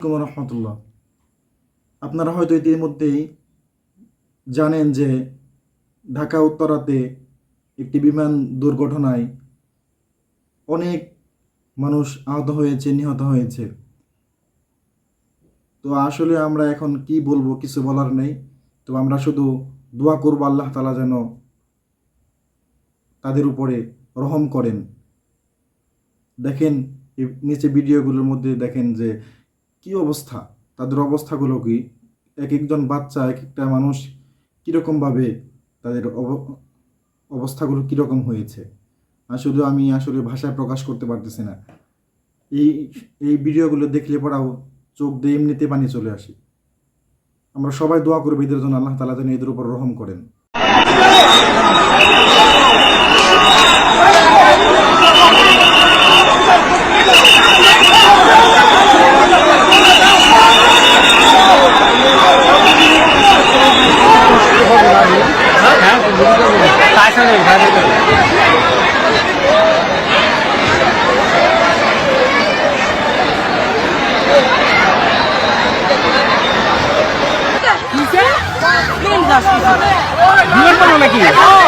আলাইকুম রহমতুল্লাহ। আপনারা হয়তো ইতিমধ্যেই জানেন যে ঢাকা উত্তরাতে একটি বিমান দুর্ঘটনায় অনেক মানুষ আহত হয়েছে, নিহত হয়েছে। তো আসলে আমরা এখন কি বলব কিছু বলার নেই। তো আমরা শুধু দোয়া করব আল্লাহ তালা যেন তাদের উপরে রহম করেন। দেখেন নিচে ভিডিওগুলোর মধ্যে দেখেন যে কি অবস্থা? তাদের অবস্থাগুলো কি? এক একজন বাচ্চা এক একটা মানুষ কীরকমভাবে তাদের অব- অবস্থাগুলো কীরকম হয়েছে? আসলে আমি আসলে ভাষায় প্রকাশ করতে পারতেছি না। এই এই ভিডিওগুলো দেখলে পড়াও চোখ দিয়ে এমনিতে পানি চলে আসে। আমরা সবাই দোয়া করব এদের জন্য আল্লাহ তালা যেন এদের উপর রহম করেন। pásale, pásale. ¡Venga, sí, sí!